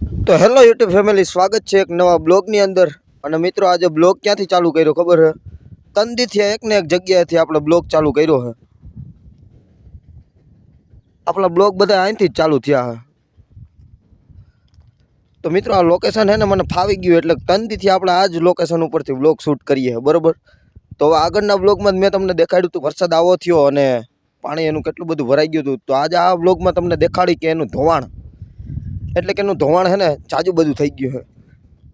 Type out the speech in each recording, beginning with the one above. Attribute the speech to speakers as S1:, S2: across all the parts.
S1: તો hello YouTube family, સ્વાગત છે એક નવા બ્લોગની અંદર. અને મિત્રો, આજે બ્લોગ ક્યાંથી ચાલુ કર્યો ખબર હે તંદીથી એક ને એક જગ્યાએથી આપણે બ્લોગ ચાલુ કર્યો હે આપણા બ્લોગ બધા અહીંથી જ ચાલુ થયા હે તો મિત્રો, આ લોકેશન હે ને મને ફાવી ગયું એટલે તંદીથી આપણે આ જ લોકેશન ઉપરથી બ્લોગ શૂટ કરીએ બરાબર? તો આગળના બ્લોગમાં મેં તમને દેખાડ્યું હતું, વરસાદ આવો થયો અને પાણી એનું કેટલું બધું ભરાઈ ગયું હતું. તો આજે આ બ્લોગમાં તમને દેખાડી કે એનું ધોવાણ એટલે કે એનું ધોવાણ છે ને ચાજુ બધું થઈ ગયું છે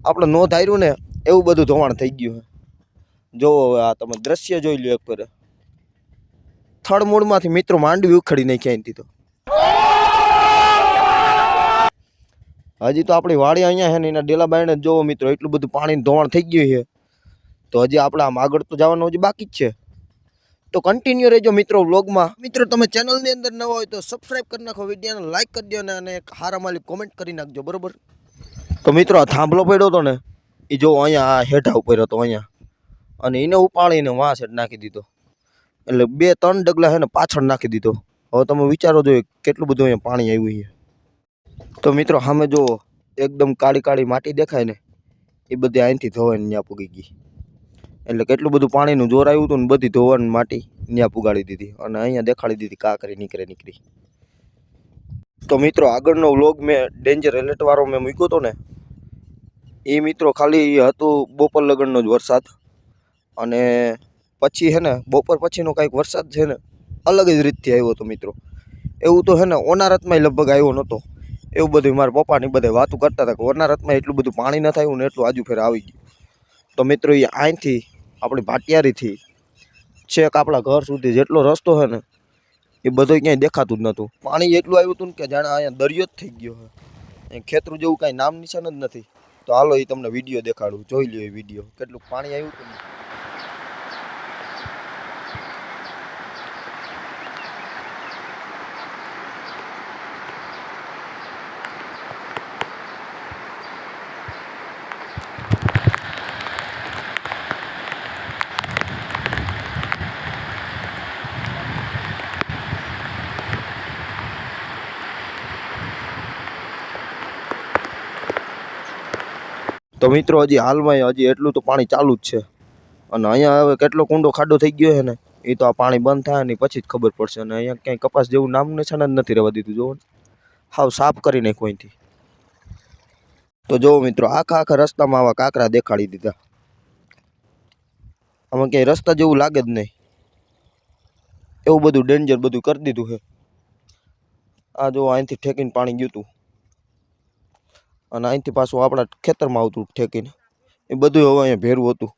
S1: આપણે નો ધાર્યું ને એવું બધું ધોવાણ થઈ ગયું છે જોવો હવે આ તમે દ્રશ્ય જોઈ લો એક પર. થડ મૂળમાંથી મિત્રો માંડવી ઉખડી નાખી અહીંથી તો. હજી તો આપણી વાડી અહીંયા છે ને એના ડેલા બાયણે જોવો મિત્રો, એટલું બધું પાણી ધોવાણ થઈ ગયું છે તો હજી આપણે આમ આગળ તો જવાનું હજી બાકી જ છે. તો કન્ટિન્યુ રહેજો મિત્રો વ્લોગમાં. મિત્રો, તમે ચેનલની અંદર નવા હોય તો સબસ્ક્રાઇબ કરી નાખો વિડીયોને લાઈક કરી દો અને હારા માલી કોમેન્ટ કરી નાખજો, બરોબર? તો મિત્રો, આ થાંભલો પડ્યો હતો ને એ જો અહીંયા આ હેઠા ઉપર હતો અહીંયા. અને એને ઉપાડીને વાંસ સેટ નાખી દીધો. એટલે બે, ત્રણ ડગલા છે ને પાછળ નાખી દીધો. હવે તમે વિચારો જો કેટલું બધું અહીંયા પાણી આવ્યું છે. તો મિત્રો, સામે જો એકદમ કાળી કાળી માટી દેખાય ને, એ બધી અહીંથી ધોવાઈને ત્યાં પૂગી ગઈ. એટલે કેટલું બધું પાણીનું જોર આવ્યું હતું ને બધી ધોવાની માટી ત્યાં પુગાડી દીધી અને અહીંયા દેખાડી દીધી કાંકરી નીકળે, નીકળી. તો મિત્રો, આગળનો વ્લોગ મેં ડેન્જર એલર્ટવાળો મેં મૂક્યો હતો ને, એ મિત્રો ખાલી હતું બપોર લગનનો જ વરસાદ. અને પછી છે ને, બપોર પછીનો કાંઈક વરસાદ છે ને, અલગ જ રીતથી આવ્યો હતો મિત્રો. એવું તો છે ને, ઓનારતમાંય લગભગ આવ્યો નહોતો. એવું બધું મારા પપ્પાની બધા વાતું કરતા હતા કે ઓનારતમાં એટલું બધું પાણી ન થયું ને એટલું આજુ ફેર આવી ગયું. તો મિત્રો, એ અહીંથી આપણી ભાટિયારીથી છેક આપણા ઘર સુધી જેટલો રસ્તો છે ને, એ બધો ક્યાંય દેખાતું જ નહોતું. પાણી એટલું આવ્યું હતું ને કે જાણે અહીંયા દરિયો જ થઈ ગયો છે ખેતરું જેવું કાંઈ નામ નિશાન જ નથી. તો હાલો એ તમને વીડિયો દેખાડું. જોઈ લ્યો એ વીડિયો. કેટલું પાણી આવ્યું હતું તો મિત્રો હજી હાલમાં હજી એટલું તો પાણી ચાલુ જ છે. અને અહીંયા હવે કેટલો કુંડો ખાડો થઈ ગયો છે ને, એ તો આ પાણી બંધ થાય ને પછી જ ખબર પડશે. અને અહીંયા ક્યાંય કપાસ જેવું નામ નિશાન જ નથી રહેવા દીધું, જોવો હાવ સાફ કરી નાખ્યું અહીંથી. તો જોવો મિત્રો, આખા આખા રસ્તામાં આવા કાંકરા દેખાડી દીધા. આમાં ક્યાંય રસ્તા જેવું લાગે જ નહીં. એવું બધું ડેન્જર બધું કરી દીધું છે. આ જો અહીંથી ઠેકીને પાણી ગયું હતું અને અહીંથી પાછું આપણા ખેતરમાં આવતું ઠેકીને. એ બધું હવે અહીંયા ભેરું હતું.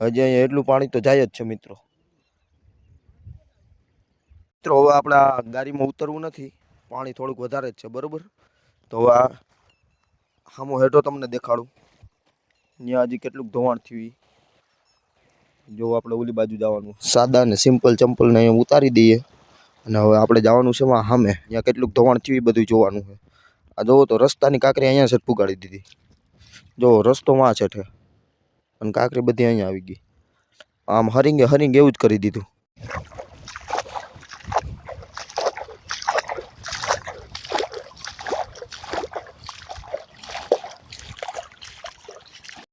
S1: હજી અહીંયા એટલું પાણી તો જાય જ છે મિત્રો. મિત્રો, હવે આપણા ગાડીમાં ઉતરવું નથી. પાણી થોડુંક વધારે જ છે, બરોબર? તો હવે આ સામો હેઠો તમને દેખાડું. ત્યાં હજી કેટલુંક ધોવાણ થયું. જો આપણે ઓલી બાજુ જવાનું. સાદા ને સિમ્પલ ચંપલને અહીંયા ઉતારી દઈએ. અને હવે આપણે જવાનું છે સામે ત્યાં કેટલુંક ધોવાણ થયું એ બધું જોવાનું છે. આ જોવો તો રસ્તાની કાંકરી અહીંયા છે પુગાડી દીધી. જો રસ્તો માં છે ઠે અને કાંકરી બધી અહીંયા આવી ગઈ. આમ હરિંગે હરિંગ એવું જ કરી દીધું.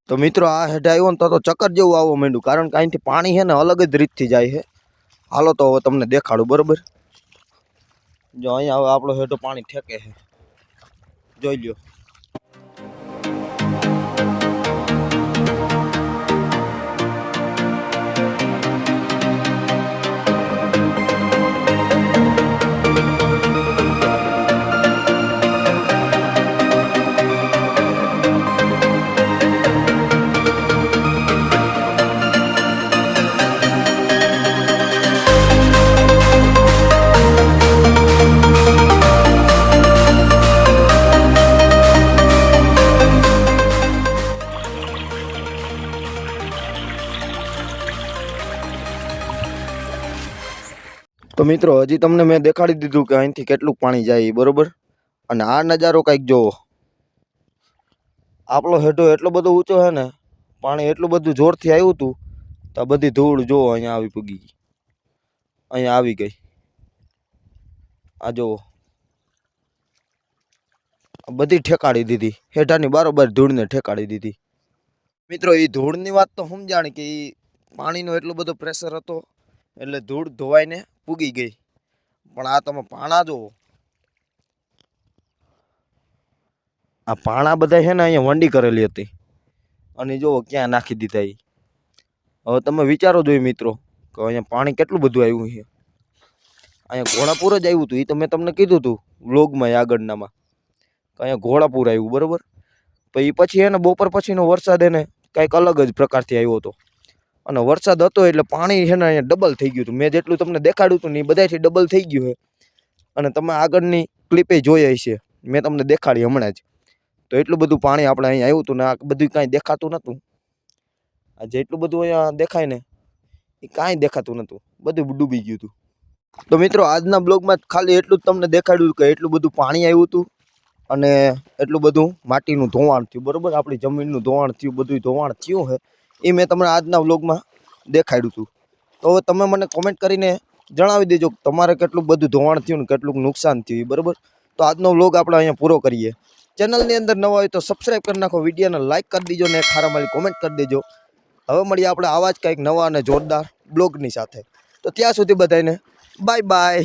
S1: તો મિત્રો, આ હેઠે આવ્યો ને તો તો ચક્કર જેવું આવવા માંડ્યું. કારણ કે અહીંથી પાણી છે ને અલગ જ રીતથી જાય છે. હાલો તો હવે તમને દેખાડું, બરોબર? જો અહીંયા હવે આપણો હેઠો પાણી ઠેકે છે. જોઈ લ્યો. મિત્રો, હજી તમને મેં દેખાડી દીધું કે અહીંથી કેટલું પાણી જાય, બરોબર? અને આ નજારો કંઈક જોવો. આપણો હેઠો એટલો બધો ઊંચો છે ને, પાણી એટલું બધું જોરથી આવ્યું હતું, તો બધી ધૂળ જોવો, અહીંયા આવી પૂગી ગઈ. અહીંયા આવી ગઈ. આ જોવો. બધી ઠેકાડી દીધી. હેઠાની બારોબાર ધૂળને ઠેકાડી દીધી. મિત્રો એ ધૂળની વાત તો સમજાણી કે એ પાણીનો એટલો બધો પ્રેશર હતો એટલે ધૂળ ધોવાઈને પૂગી ગઈ. પણ આ તમે પાણા જુઓ. આ પાણા બધા છે ને અહીંયા વંડી કરેલી હતી. અને જુઓ ક્યાં નાખી દીધા એ હવે તમે વિચારો જોઈએ મિત્રો, કે અહીંયા પાણી કેટલું બધું આવ્યું છે. અહીંયા ઘોડાપુર જ આવ્યું હતું એ મેં તમને કીધું હતું વ્લોગમાં આગળનામાં. અહીંયા ઘોડાપુર આવ્યું, બરાબર? પછી પછી એને બપોર પછીનો વરસાદ એને કંઈક અલગ જ પ્રકારથી આવ્યો હતો. અને વરસાદ હતો એટલે પાણી છે ને અહીંયા ડબલ થઈ ગયું હતું. મેં જેટલું તમને દેખાડ્યું હતું ને એ બધાથી ડબલ થઈ ગયું છે. અને તમે આગળની ક્લિપે જોઈ હશે. મેં તમને દેખાડી હમણાં જ. તો એટલું બધું પાણી આપણે અહીંયા આવ્યું હતું ને આ બધું કાંઈ દેખાતું નહોતું. આ જેટલું બધું અહીંયા દેખાય ને એ કાંઈ દેખાતું નહોતું. બધું ડૂબી ગયું હતું. તો મિત્રો, આજના બ્લોગમાં ખાલી એટલું જ તમને દેખાડ્યું કે એટલું બધું પાણી આવ્યું હતું અને એટલું બધું માટીનું ધોવાણ થયું. બરાબર? આપણી જમીનનું ધોવાણ થયું બધું ધોવાણ થયું છે. એ મેં તમને આજના વ્લોગમાં દેખાડ્યું હતું તો હવે તમે મને કોમેન્ટ કરીને જણાવી દેજો તમારે કેટલું બધું ધોવાણ થયું ને કેટલું નુકસાન થયું બરાબર? તો આજનો વ્લોગ આપણે અહીંયા પૂરો કરીએ. ચેનલની અંદર નવા હોય તો સબસ્ક્રાઈબ કરી નાખો, વિડીયોને લાઇક કરી દેજો ને ખારા મારી કોમેન્ટ કરી દેજો. હવે મળીએ આપણે આવા જ કંઈક નવા અને જોરદાર બ્લોગની સાથે. તો ત્યાં સુધી બધાને બાય બાય